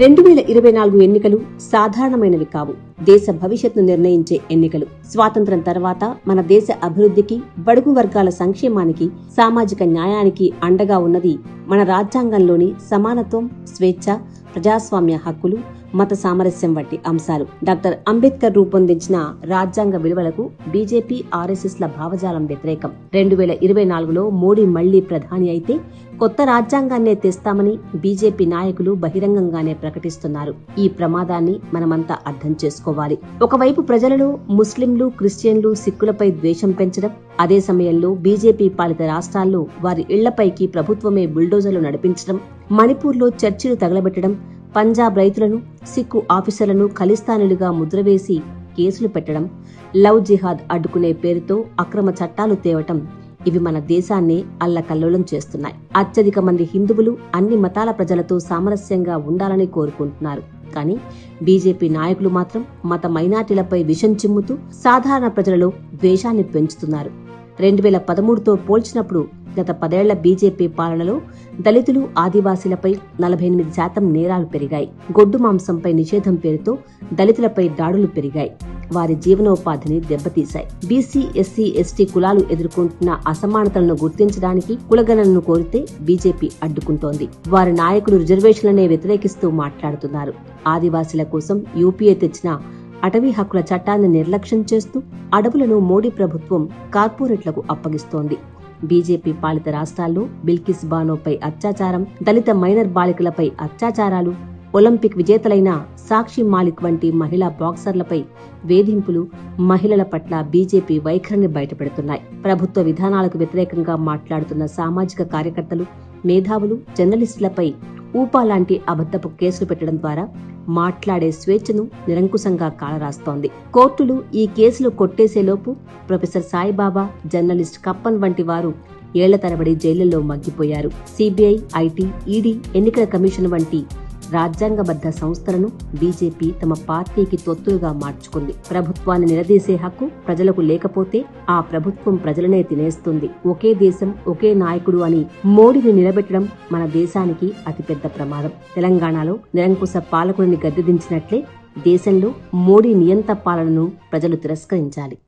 రెండు వేల ఇరవై నాలుగు ఎన్నికలు సాధారణమైనవి కావు. దేశ భవిష్యత్తును నిర్ణయించే ఎన్నికలు. స్వాతంత్రం తర్వాత మన దేశ అభివృద్ధికి బడుగు వర్గాల సంక్షేమానికి సామాజిక న్యాయానికి అండగా ఉన్నది మన రాజ్యాంగంలోని సమానత్వం స్వేచ్ఛ ప్రజాస్వామ్య హక్కులు మత సామరస్యం వంటి అంశాలు. డాక్టర్ అంబేద్కర్ రూపొందించిన రాజ్యాంగ విలువలకు బీజేపీ ఆర్ఎస్ఎస్ ల భావజాలం వ్యతిరేకం. రెండు వేల ఇరవై నాలుగులో మోడీ మళ్ళీ ప్రధాని అయితే కొత్త రాజ్యాంగాన్నే తెస్తామని బీజేపీ నాయకులు బహిరంగంగానే ప్రకటిస్తున్నారు. ఈ ప్రమాదాన్ని మనమంతా అర్థం చేసుకోవాలి. ఒకవైపు ప్రజలలో ముస్లింలు క్రిస్టియన్లు సిక్కులపై ద్వేషం పెంచడం అదే సమయంలో బీజేపీ పాలిత రాష్ట్రాల్లో వారి ఇళ్ళపైకి ప్రభుత్వమే బుల్డోజర్లు నడిపించడం మణిపూర్లో చర్చిలు తగలబెట్టడం పంజాబ్ రైతులను సిక్కు ఆఫీసర్లను ఖలిస్తానులుగా ముద్రవేసి కేసులు పెట్టడం లవ్ జిహాద్ అడ్డుకునే పేరుతో అక్రమ చట్టాలు తేవటం ఇవి మన దేశాన్ని అల్లకల్లోలం చేస్తున్నాయి. అత్యధిక మంది హిందువులు అన్ని మతాల ప్రజలతో సామరస్యంగా ఉండాలని కోరుకుంటున్నారు. కానీ బీజేపీ నాయకులు మాత్రం మత మైనార్టీలపై విషం చిమ్ముతూ సాధారణ ప్రజలలో ద్వేషాన్ని పెంచుతున్నారు. రెండు వేల పదమూడుతో పోల్చినప్పుడు గత పదేళ్ళ బీజేపీ పాలనలో దళితులు ఆదివాసీలపై నలభై ఎనిమిది శాతం నేరాలు పెరిగాయి. గొడ్డు మాంసంపై నిషేధం పేరుతో దళితులపై దాడులు పెరిగాయి. వారి జీవనోపాధిని దెబ్బతీశాయి. బీసీ ఎస్సీ ఎస్టీ కులాలు ఎదుర్కొంటున్న అసమానతలను గుర్తించడానికి కులగణనను కోరితే బీజేపీ అడ్డుకుంటోంది. వారి నాయకులు రిజర్వేషన్లనే వ్యతిరేకిస్తూ మాట్లాడుతున్నారు. ఆదివాసీల కోసం యూపీఏ తెచ్చిన అటవీ హక్కుల చట్టాన్ని నిర్లక్ష్యం చేస్తూ అడవులను మోడీ ప్రభుత్వం కార్పొరేట్లకు అప్పగిస్తోంది. బీజేపీ పాలిత రాష్ట్రాల్లో బిల్కిస్ బానోపై అత్యాచారం దళిత మైనర్ బాలికలపై అత్యాచారాలు ఒలింపిక్ విజేతలైన సాక్షి మాలిక్ వంటి మహిళా బాక్సర్లపై వేధింపులు మహిళల పట్ల బీజేపీ వైఖరిని బయటపెడుతున్నాయి. ప్రభుత్వ విధానాలకు వ్యతిరేకంగా మాట్లాడుతున్న సామాజిక కార్యకర్తలు మేధావులు జర్నలిస్టులపై ఊపా లాంటి అబద్ధపు కేసులు పెట్టడం ద్వారా మాట్లాడే స్వేచ్ఛను నిరంకుశంగా కాలరాస్తోంది. కోర్టులు ఈ కేసులు కొట్టేసేలోపు ప్రొఫెసర్ సాయిబాబా జర్నలిస్ట్ కప్పన్ వంటి వారు ఏళ్ళ తరబడి జైళ్ళలో మగ్గిపోయారు. సిబిఐ ఐటీ ఈడీ ఎన్నికల కమిషన్ వంటి రాజ్యాంగబద్ధ సంస్థలను బీజేపీ తమ పార్టీకి తొత్తులుగా మార్చుకుంది. ప్రభుత్వాన్ని నిలదీసే హక్కు ప్రజలకు లేకపోతే ఆ ప్రభుత్వం ప్రజలనే తినేస్తుంది. ఒకే దేశం ఒకే నాయకుడు అని మోడీని నిలబెట్టడం మన దేశానికి అతిపెద్ద ప్రమాదం. తెలంగాణలో నిరంకుశ పాలకుడిని గద్దెదించినట్లే దేశంలో మోడీ నియంత పాలనను ప్రజలు తిరస్కరించాలి.